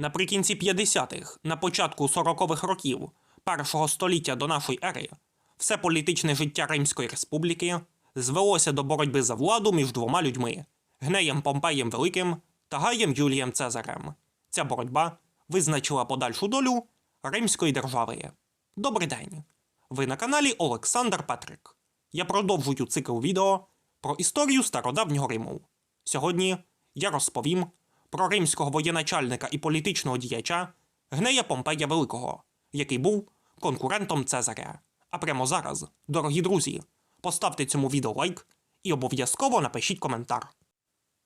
Наприкінці 50-х, на початку 40-х років першого століття до нашої ери, все політичне життя Римської республіки звелося до боротьби за владу між двома людьми Гнеєм Помпеєм Великим та Гаєм Юлієм Цезарем. Ця боротьба визначила подальшу долю Римської держави. Добрий день! Ви на каналі Олександр Петрик. Я продовжую цикл відео про історію стародавнього Риму. Сьогодні я розповім про римського воєначальника і політичного діяча Гнея Помпея Великого, який був конкурентом Цезаря. А прямо зараз, дорогі друзі, поставте цьому відео лайк і обов'язково напишіть коментар.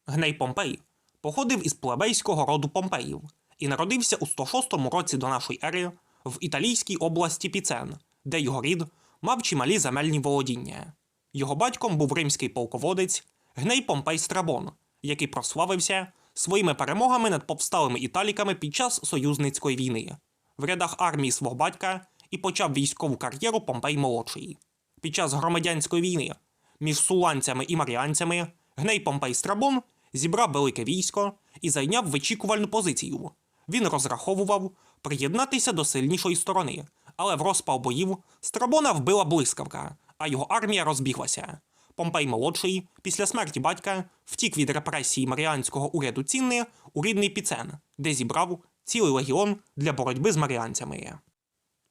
Гней Помпей походив із плебейського роду Помпеїв і народився у 106 році до нашої ери в італійській області Піцен, де його рід мав чималі земельні володіння. Його батьком був римський полководець Гней Помпей Страбон, який прославився своїми перемогами над повсталими італіками під час союзницької війни. В рядах армії свого батька і почав військову кар'єру Помпей молодший. Під час громадянської війни між суланцями і маріанцями Гней Помпей Страбон зібрав велике військо і зайняв вичікувальну позицію. Він розраховував приєднатися до сильнішої сторони, але в розпал боїв Страбона вбила блискавка, а його армія розбіглася. Помпей молодший після смерті батька втік від репресії маріанського уряду Цінни у рідний Піцен, де зібрав цілий легіон для боротьби з маріанцями.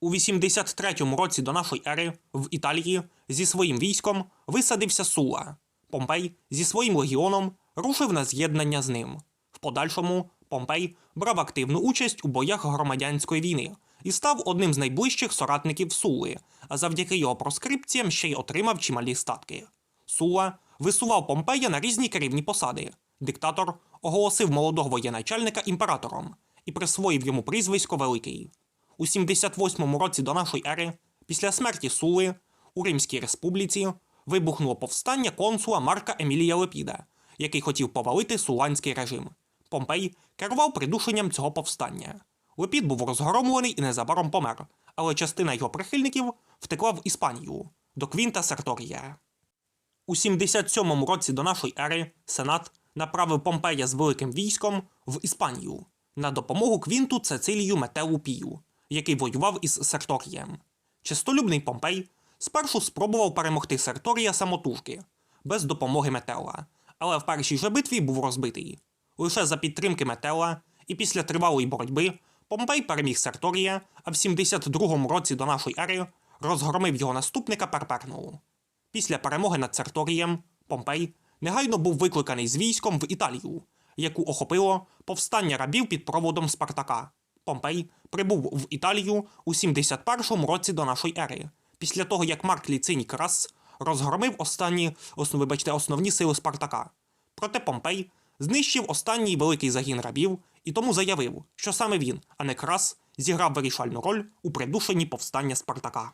У 83-му році до нашої ери в Італії зі своїм військом висадився Сула. Помпей зі своїм легіоном рушив на з'єднання з ним. В подальшому Помпей брав активну участь у боях громадянської війни і став одним з найближчих соратників Сули, а завдяки його проскрипціям ще й отримав чималі статки. Сула висував Помпея на різні керівні посади. Диктатор оголосив молодого воєначальника імператором і присвоїв йому прізвисько Великий. У 78 році до нашої ери, після смерті Сули, у Римській республіці вибухнуло повстання консула Марка Емілія Лепіда, який хотів повалити суланський режим. Помпей керував придушенням цього повстання. Лепід був розгромлений і незабаром помер, але частина його прихильників втекла в Іспанію до Квінта Серторія. У 77 році до нашої ери Сенат направив Помпея з великим військом в Іспанію на допомогу Квінту Цецилію Метелу Пію, який воював із Серторієм. Чистолюбний Помпей спершу спробував перемогти Серторія самотужки, без допомоги Метела, але в першій же битві був розбитий. Лише за підтримки Метела і після тривалої боротьби Помпей переміг Серторія, а в 72 році до нашої ери розгромив його наступника Перперну. Після перемоги над Серторієм Помпей негайно був викликаний з військом в Італію, яку охопило повстання рабів під проводом Спартака. Помпей прибув в Італію у 71 році до нашої ери, після того як Марк Ліциній Крас розгромив останні вибачте, основні сили Спартака. Проте Помпей знищив останній великий загін рабів і тому заявив, що саме він, а не Крас, зіграв вирішальну роль у придушенні повстання Спартака.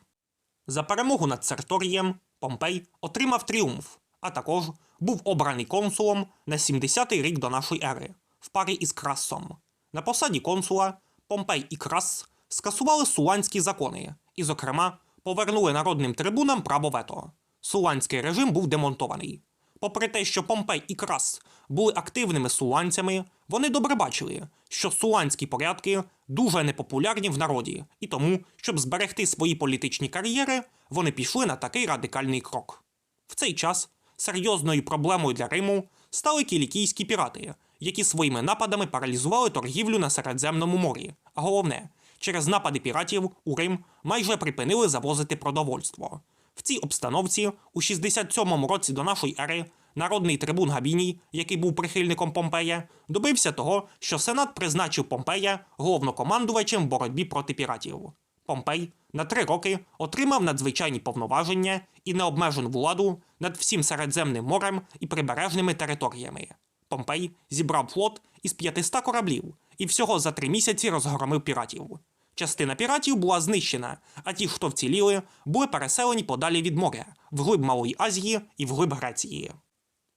За перемогу над Серторієм Помпей отримав тріумф, а також був обраний консулом на 70-й рік до нашої ери в парі із Красом. На посаді консула Помпей і Крас скасували суланські закони і, зокрема, повернули народним трибунам право вето. Суланський режим був демонтований. Попри те, що Помпей і Крас були активними суланцями, вони добре бачили, що суланські порядки дуже непопулярні в народі, і тому, щоб зберегти свої політичні кар'єри, вони пішли на такий радикальний крок. В цей час серйозною проблемою для Риму стали кілікійські пірати, які своїми нападами паралізували торгівлю на Середземному морі. А головне, через напади піратів у Рим майже припинили завозити продовольство. В цій обстановці у 67-му році до нашої ери народний трибун Габіній, який був прихильником Помпея, добився того, що Сенат призначив Помпея головнокомандувачем в боротьбі проти піратів. Помпей на три роки отримав надзвичайні повноваження і необмежену владу над всім Середземним морем і прибережними територіями. Помпей зібрав флот із 500 кораблів і всього за три місяці розгромив піратів. Частина піратів була знищена, а ті, хто вціліли, були переселені подалі від моря, вглиб Малої Азії і вглиб Греції.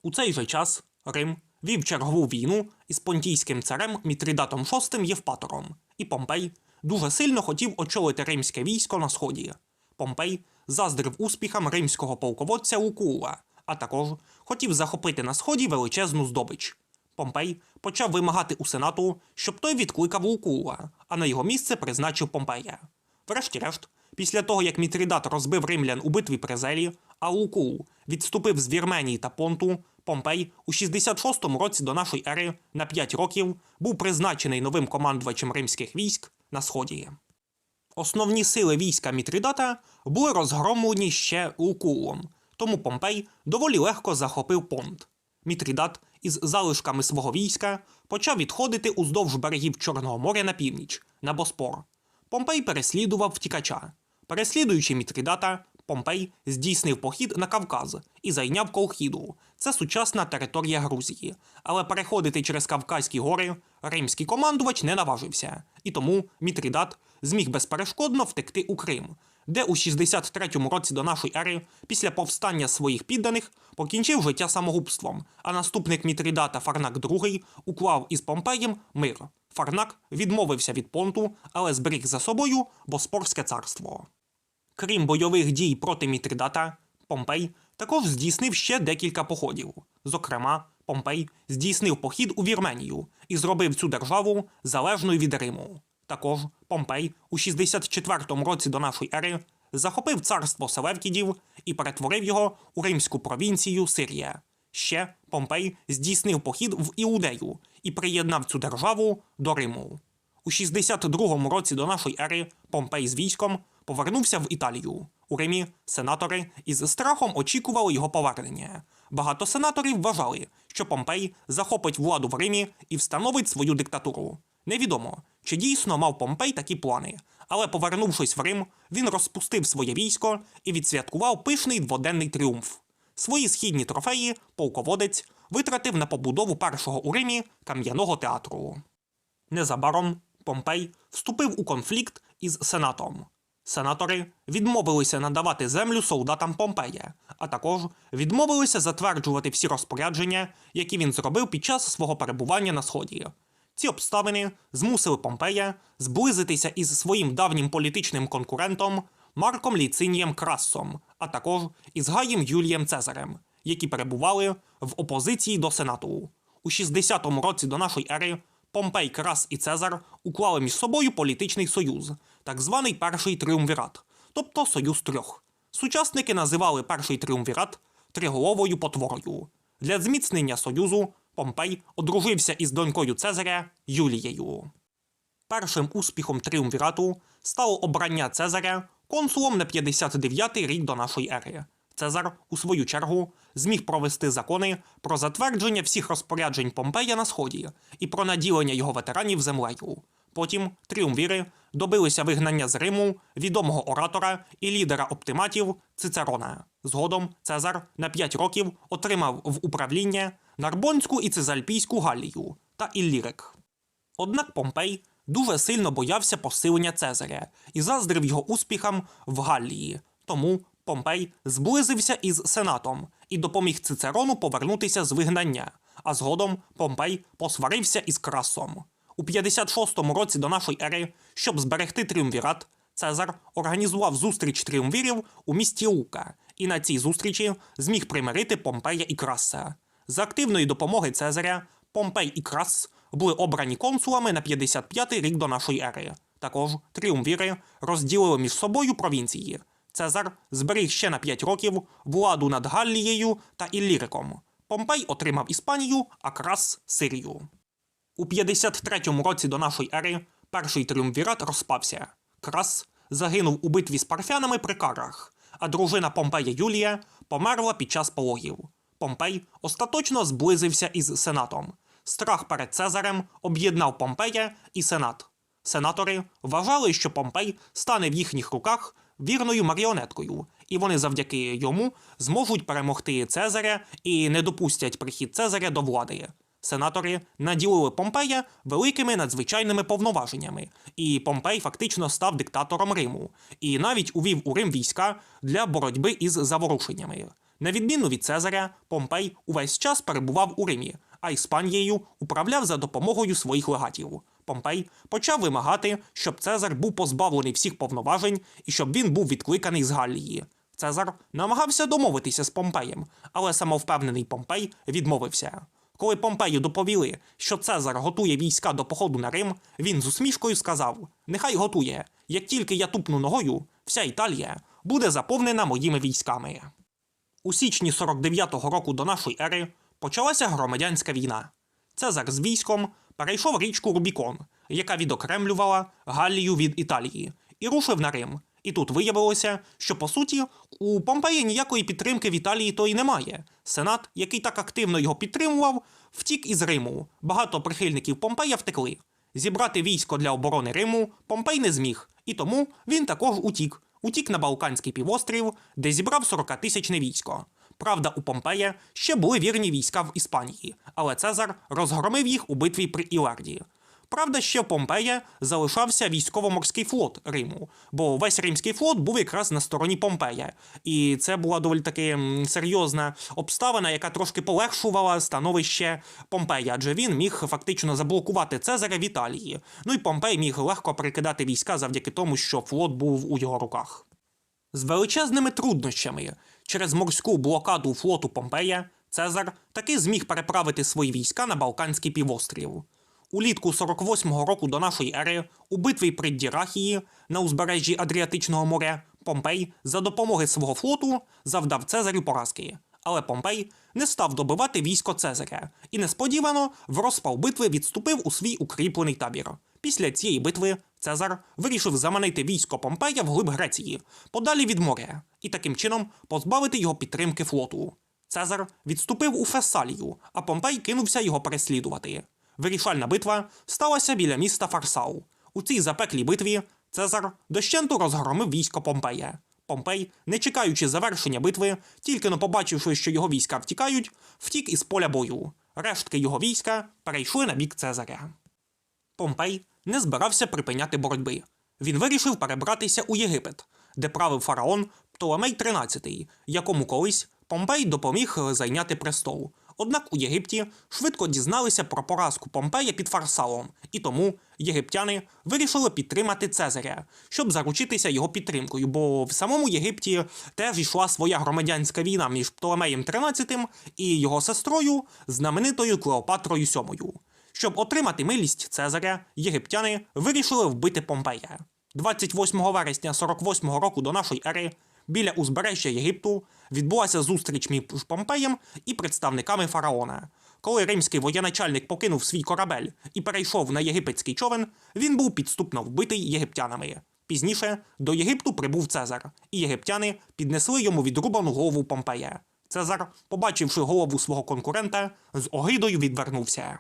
У цей же час Рим вів чергову війну із понтійським царем Мітридатом VI Євпатором, і Помпей дуже сильно хотів очолити римське військо на сході. Помпей заздрив успіхам римського полководця Лукула, а також хотів захопити на сході величезну здобич. Помпей почав вимагати у сенату, щоб той відкликав Лукула, а на його місце призначив Помпея. Врешті-решт, після того як Мітридат розбив римлян у битві при Зелі, а Лукул відступив з Вірменії та Понту, Помпей у 66-му році до нашої ери на 5 років був призначений новим командувачем римських військ на сході. Основні сили війська Мітридата були розгромлені ще Лукулом, тому Помпей доволі легко захопив понт. Мітридат із залишками свого війська почав відходити уздовж берегів Чорного моря на північ, на Боспор. Помпей переслідував втікача. Переслідуючи Мітридата, Помпей здійснив похід на Кавказ і зайняв Колхіду. Це сучасна територія Грузії. Але переходити через Кавказькі гори римський командувач не наважився, і тому Мітридат зміг безперешкодно втекти у Крим, де у 63-му році до нашої ери, після повстання своїх підданих, покінчив життя самогубством, а наступник Мітридата Фарнак II уклав із Помпеєм мир. Фарнак відмовився від понту, але зберіг за собою Боспорське царство. Крім бойових дій проти Мітридата, Помпей також здійснив ще декілька походів. Зокрема, Помпей здійснив похід у Вірменію і зробив цю державу залежною від Риму. Також Помпей у 64-му році до нашої ери захопив царство Селевкідів і перетворив його у римську провінцію Сирія. Ще Помпей здійснив похід в Іудею і приєднав цю державу до Риму. У 62-му році до нашої ери Помпей з військом повернувся в Італію. У Римі сенатори із страхом очікували його повернення. Багато сенаторів вважали, що Помпей захопить владу в Римі і встановить свою диктатуру. Невідомо, чи дійсно мав Помпей такі плани, але повернувшись в Рим, він розпустив своє військо і відсвяткував пишний дводенний тріумф. Свої східні трофеї полководець витратив на побудову першого у Римі кам'яного театру. Незабаром Помпей вступив у конфлікт із сенатом. Сенатори відмовилися надавати землю солдатам Помпея, а також відмовилися затверджувати всі розпорядження, які він зробив під час свого перебування на сході. Ці обставини змусили Помпея зблизитися із своїм давнім політичним конкурентом Марком Ліцинієм Крассом, а також із Гаєм Юлієм Цезарем, які перебували в опозиції до Сенату. У 60-му році до нашої ери Помпей, Крас і Цезар уклали між собою політичний союз, так званий перший тріумвірат, тобто союз трьох. Сучасники називали перший тріумвірат триголовою потворою. Для зміцнення союзу Помпей одружився із донькою Цезаря Юлією. Першим успіхом тріумвірату стало обрання Цезаря консулом на 59-й рік до нашої ери. Цезар, у свою чергу, зміг провести закони про затвердження всіх розпоряджень Помпея на сході і про наділення його ветеранів землею. Потім тріумвіри добилися вигнання з Риму відомого оратора і лідера оптиматів Цицерона. Згодом Цезар на 5 років отримав в управління Нарбонську і Цезальпійську Галлію та Іллірик. Однак Помпей дуже сильно боявся посилення Цезаря і заздрив його успіхам в Галлії. Тому Помпей зблизився із Сенатом і допоміг Цицерону повернутися з вигнання. А згодом Помпей посварився із Красом. У 56-му році до нашої ери, щоб зберегти тріумвірат, Цезар організував зустріч тріумвірів у місті Лука, і на цій зустрічі зміг примирити Помпея і Краса. За активної допомоги Цезаря Помпей і Крас були обрані консулами на 55-й рік до нашої ери. Також тріумвіри розділили між собою провінції. Цезар зберіг ще на 5 років владу над Галлією та Ілліриком. Помпей отримав Іспанію, а Крас Сирію. У 53-му році до нашої ери перший тріумвірат розпався. Крас загинув у битві з парфянами при карах, а дружина Помпея Юлія померла під час пологів. Помпей остаточно зблизився із Сенатом. Страх перед Цезарем об'єднав Помпея і Сенат. Сенатори вважали, що Помпей стане в їхніх руках вірною маріонеткою, і вони завдяки йому зможуть перемогти Цезаря і не допустять прихід Цезаря до влади. Сенатори наділили Помпея великими надзвичайними повноваженнями, і Помпей фактично став диктатором Риму, і навіть увів у Рим війська для боротьби із заворушеннями. На відміну від Цезаря, Помпей увесь час перебував у Римі, а Іспанією управляв за допомогою своїх легатів. Помпей почав вимагати, щоб Цезар був позбавлений всіх повноважень і щоб він був відкликаний з Галлії. Цезар намагався домовитися з Помпеєм, але самовпевнений Помпей відмовився. Коли Помпею доповіли, що Цезар готує війська до походу на Рим, він з усмішкою сказав: Нехай готує. Як тільки я тупну ногою, вся Італія буде заповнена моїми військами. У січні 49-го року до нашої ери почалася громадянська війна. Цезар з військом перейшов річку Рубікон, яка відокремлювала Галлію від Італії, і рушив на Рим. І тут виявилося, що по суті у Помпея ніякої підтримки в Італії то й немає. Сенат, який так активно його підтримував, втік із Риму. Багато прихильників Помпея втекли. Зібрати військо для оборони Риму Помпей не зміг, і тому він також утік. Утік на Балканський півострів, де зібрав 40-тисячне військо. Правда, у Помпея ще були вірні війська в Іспанії, але Цезар розгромив їх у битві при Іларді. Правда, ще в Помпея залишався військово-морський флот Риму, бо весь римський флот був якраз на стороні Помпея. І це була доволі таки серйозна обставина, яка трошки полегшувала становище Помпея, адже він міг фактично заблокувати Цезаря в Італії. Ну і Помпей міг легко перекидати війська завдяки тому, що флот був у його руках. З величезними труднощами через морську блокаду флоту Помпея Цезар таки зміг переправити свої війська на Балканський півострів. Улітку 48-го року до нашої ери у битві при Дірахії на узбережжі Адріатичного моря Помпей за допомоги свого флоту завдав Цезарю поразки. Але Помпей не став добивати військо Цезаря і несподівано в розпал битви відступив у свій укріплений табір. Після цієї битви Цезар вирішив заманити військо Помпея вглиб Греції, подалі від моря, і таким чином позбавити його підтримки флоту. Цезар відступив у Фессалію, а Помпей кинувся його переслідувати. Вирішальна битва сталася біля міста Фарсау. У цій запеклій битві Цезар дощенту розгромив військо Помпея. Помпей, не чекаючи завершення битви, тільки но побачивши, що його війська втікають, втік із поля бою. Рештки його війська перейшли на бік Цезаря. Помпей не збирався припиняти боротьби. Він вирішив перебратися у Єгипет, де правив фараон Птолемей XIII, якому колись Помпей допоміг зайняти престол. Однак у Єгипті швидко дізналися про поразку Помпея під Фарсалом, і тому єгиптяни вирішили підтримати Цезаря, щоб заручитися його підтримкою, бо в самому Єгипті теж йшла своя громадянська війна між Птолемеєм XIII і його сестрою, знаменитою Клеопатрою VII. Щоб отримати милість Цезаря, єгиптяни вирішили вбити Помпея. 28 вересня 48 року до нашої ери біля узбережжя Єгипту відбулася зустріч між Помпеєм і представниками фараона. Коли римський воєначальник покинув свій корабель і перейшов на єгипетський човен, він був підступно вбитий єгиптянами. Пізніше до Єгипту прибув Цезар, і єгиптяни піднесли йому відрубану голову Помпея. Цезар, побачивши голову свого конкурента, з огидою відвернувся.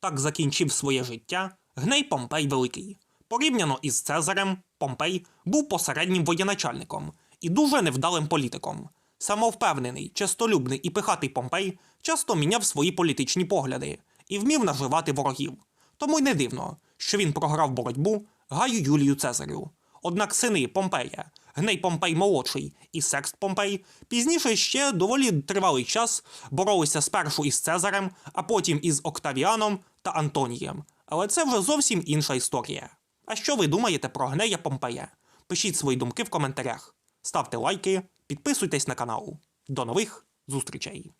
Так закінчив своє життя Гней Помпей Великий. Порівняно із Цезарем, Помпей був посереднім воєначальником і дуже невдалим політиком. Самовпевнений, честолюбний і пихатий Помпей часто міняв свої політичні погляди і вмів наживати ворогів. Тому й не дивно, що він програв боротьбу Гаю Юлію Цезарю. Однак сини Помпея, Гней Помпей молодший і Секст Помпей пізніше ще доволі тривалий час боролися спершу із Цезарем, а потім із Октавіаном та Антонієм. Але це вже зовсім інша історія. А що ви думаєте про Гнея Помпея? Пишіть свої думки в коментарях, ставте лайки, підписуйтесь на канал. До нових зустрічей!